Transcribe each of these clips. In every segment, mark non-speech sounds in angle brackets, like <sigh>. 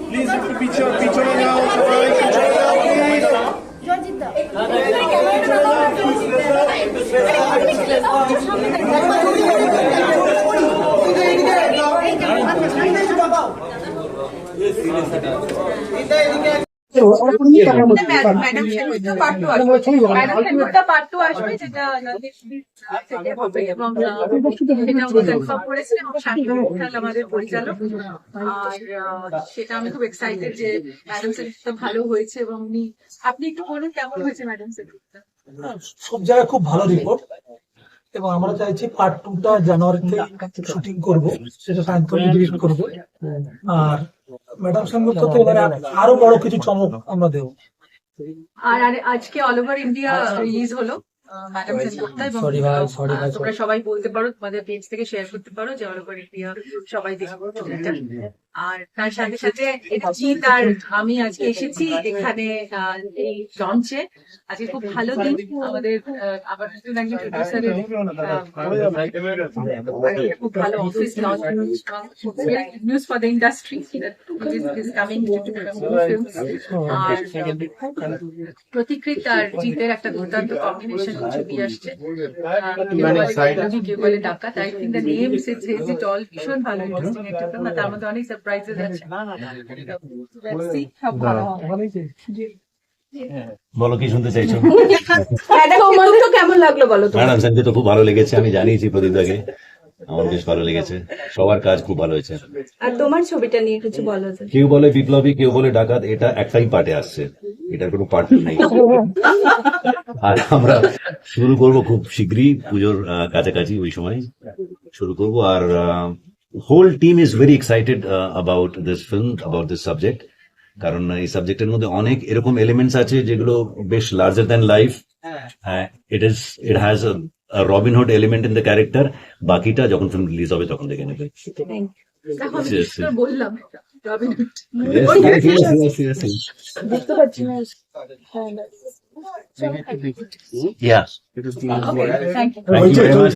Please একটু পিছনে পিছনে যাও সবাই পিছনে যাও প্লিজ সেটা পরিচালক। আমি খুব এক্সাইটেড যে ম্যাডাম ভালো হয়েছে এবং উনি আপনি একটু বলুন কেমন হয়েছে ম্যাডাম সব জায়গায় খুব ভালো রিপোর্ট এবং আমরা চাইছি পার্ট টুটা জানুয়ারিতে শুটিং করব সেটা সায়ন্তনে ডিলিট করব। আর ম্যাডাম সঙ্গে তো এবারে আরও বড় কিছু চমক আমরা দেব। আর আর আজকে অল ওভার ইন্ডিয়া রিলিজ হলো। তোমরা সবাই বলতে পারো তোমাদের পেজ থেকে শেয়ার করতে পারো যে অল ওভার ইন্ডিয়া সবাই দেখব আর তার সাথে সাথে জিৎ আর আমি আজকে এসেছি এখানে এই লঞ্চে আজকে খুব ভালো দিন আমাদের আবার খুব ভালো office launch news for the industry coming আর প্রতিকৃত আর জিতের একটা দুর্দান্ত কম্বিনেশন ছবি আসছে। কেউ বলে বিপ্লবী, কেউ বলে ডাকাত? I think the name says it all ভীষণ ভালো ইন্টারেস্টিং একটা film, তার মধ্যে অনেক সারপ্রাইজেস আছে। Let's see, সব ভালো হবে। বলো কি শুনতে চাইছো? <laughs> কেমন লাগল বলো তো। ম্যাডাম স্যারকে তো খুব ভালো লেগেছে আমি জানিয়েছি প্রদীপ দাকে আমার বেশ ভালো লেগেছে। সবার কাজ খুব ভালো হয়েছে। আর তোমার ছবিটা নিয়ে কিছু বলো কেউ বলে বিপ্লবী কেউ বলে ডাকাত এটা একটাই পার্টে আসছে। এটার কোনো পার্ট নেই। আর আমরা শুরু করব খুব শীঘ্রই পুজোর কাছাকাছি ওই সময় শুরু করব। আর whole team is very excited about this film about this subject কারণ এই সাবজেক্টের মধ্যে অনেক এরকম এলিমেন্টস আছে যেগুলো বেশ larger than life it is it has Robin Hood element in the character বাকিটা যখন ফিল্ম রিলিজ হবে তখন দেখে নেবে। বললাম Robin Hood. Yes, yes, yes, yes, yes. Yeah. Okay, thank you. Thank you very much.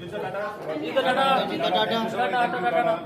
ਜਿੱਦਾਂ ਡਾਟਾ ਜਿੱਦਾਂ data ਜਿੱਦਾਂ ਡਾਟਾ